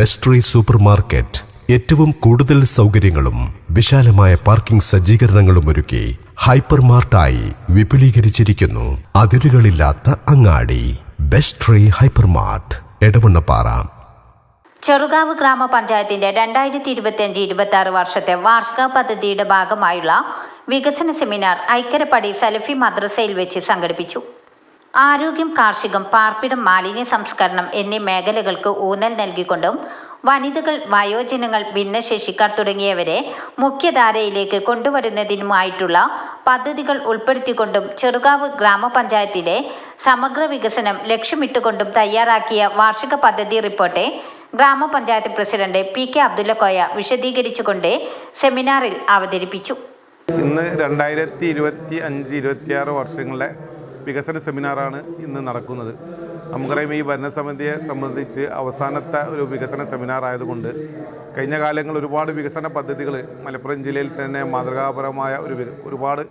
Best re super market ഏറ്റവും കൂടുതൽ സൗകര്യങ്ങളും വിശാലമായ പാർക്കിംഗ് സജ്ജീകരണങ്ങളും ഒരുക്കി ഹൈപ്പർ മാർട്ടായി വിപുലീകരിച്ചിരിക്കുന്നു. അതിരുകളില്ലാത്ത അങ്ങാടി. ബെസ്ട്രി tree hyper mart Edavannappara. Cherukavu ഗ്രാമപഞ്ചായത്തിന്റെ രണ്ടായിരത്തി ഇരുപത്തിയഞ്ച് ഇരുപത്തി ആറ് വർഷത്തെ വാർഷിക പദ്ധതിയുടെ ഭാഗമായുള്ള വികസന സെമിനാർ ഐക്കരപ്പടി സലഫി മദ്രസയിൽ വെച്ച് സംഘടിപ്പിച്ചു. ആരോഗ്യം കാർഷികം പാർപ്പിടം മാലിന്യ സംസ്കരണം എന്നീ മേഖലകൾക്ക് ഊന്നൽ നൽകിക്കൊണ്ടും വനിതകൾ വയോജനങ്ങൾ ഭിന്നശേഷിക്കാർ തുടങ്ങിയവരെ മുഖ്യധാരയിലേക്ക് കൊണ്ടുവരുന്നതിനുമായിട്ടുള്ള പദ്ധതികൾ ഉൾപ്പെടുത്തിക്കൊണ്ടും ചെറുകാവ് ഗ്രാമപഞ്ചായത്തിലെ സമഗ്ര വികസനം ലക്ഷ്യമിട്ടുകൊണ്ടും തയ്യാറാക്കിയ വാർഷിക പദ്ധതി റിപ്പോർട്ടെ ഗ്രാമപഞ്ചായത്ത് പ്രസിഡന്റ് പി കെ അബ്ദുല്ലക്കോയ വിശദീകരിച്ചുകൊണ്ട് സെമിനാറിൽ അവതരിപ്പിച്ചു. ഇന്ന് രണ്ടായിരത്തി ഇരുപത്തി അഞ്ച് ഇരുപത്തിയാറ് വർഷങ്ങളിലെ വികസന സെമിനാറാണ് ഇന്ന് നടക്കുന്നത്. നമുക്കറിയാം ഈ ഭരണസമിതിയെ സംബന്ധിച്ച് അവസാനത്തെ ഒരു വികസന സെമിനാർ ആയതുകൊണ്ട് കഴിഞ്ഞ കാലങ്ങളിൽ ഒരുപാട് വികസന പദ്ധതികൾ മലപ്പുറം ജില്ലയിൽ തന്നെ മാതൃകാപരമായ ഒരു ഒരുപാട്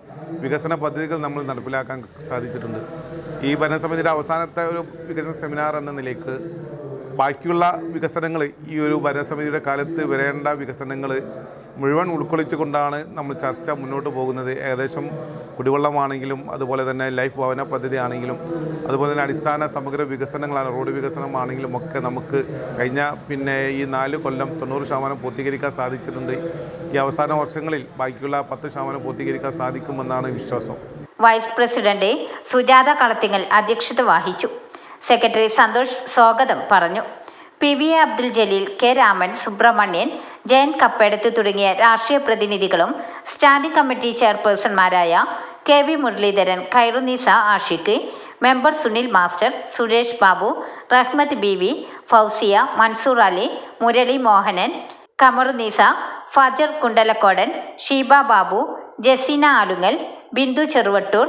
വികസന പദ്ധതികൾ നമ്മൾ നടപ്പിലാക്കാൻ സാധിച്ചിട്ടുണ്ട്. ഈ ഭരണസമിതിയുടെ അവസാനത്തെ ഒരു വികസന സെമിനാർ എന്ന നിലയ്ക്ക് ബാക്കിയുള്ള വികസനങ്ങൾ ഈ ഒരു ഭരണസമിതിയുടെ കാലത്ത് വരേണ്ട വികസനങ്ങൾ മുഴുവൻ ഉൾക്കൊള്ളിച്ചുകൊണ്ടാണ് നമ്മൾ ചർച്ച മുന്നോട്ട് പോകുന്നത്. ഏകദേശം കുടിവെള്ളമാണെങ്കിലും അതുപോലെ തന്നെ ലൈഫ് ഭവന പദ്ധതി ആണെങ്കിലും അതുപോലെ തന്നെ അടിസ്ഥാന സമഗ്ര വികസനങ്ങളാണ് റോഡ് വികസനമാണെങ്കിലും ഒക്കെ നമുക്ക് കഴിഞ്ഞ പിന്നെ ഈ നാല് കൊല്ലം തൊണ്ണൂറ് ശതമാനം പൂർത്തീകരിക്കാൻ സാധിച്ചിട്ടുണ്ട്. ഈ അവസാന വർഷങ്ങളിൽ ബാക്കിയുള്ള പത്ത് ശതമാനം പൂർത്തീകരിക്കാൻ സാധിക്കുമെന്നാണ് വിശ്വാസം. വൈസ് പ്രസിഡന്റ് സുജാത കളത്തിങ്ങൽ അധ്യക്ഷത വഹിച്ചു. സെക്രട്ടറി സന്തോഷ് സ്വാഗതം പറഞ്ഞു. P V Abdul Jaleel K Raman Subrahmanian Jayan Kappedath തുടങ്ങിയ രാഷ്ട്രീയ പ്രതിനിധികളും standing committee ചെയർപേഴ്സൺമാരായ K V Muraleedharan Khairunneesa Ashiq member Sunil master Suresh Babu Rahmath B V Fousiya Mansoor Ali Murali Mohanan Kamarunneesa Fajar Kundalakodan Sheeba Babu Jaseena Alungal Bindu Cheruvattoor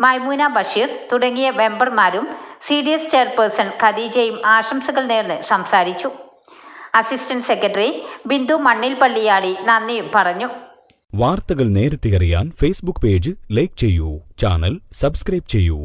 Maimoona Basheer തുടങ്ങിയ മെമ്പർമാരും C D S chairperson ഖദീജയും ആശംസകൾ നേർന്ന് സംസാരിച്ചു. Assistant secretary Bindu മണ്ണിൽ പള്ളിയാടി നന്ദിയും പറഞ്ഞു. വാർത്തകൾ നേരത്തെ അറിയാൻ ഫേസ്ബുക്ക് പേജ് ലൈക്ക് ചെയ്യൂ ചാനൽ സബ്സ്ക്രൈബ് ചെയ്യൂ.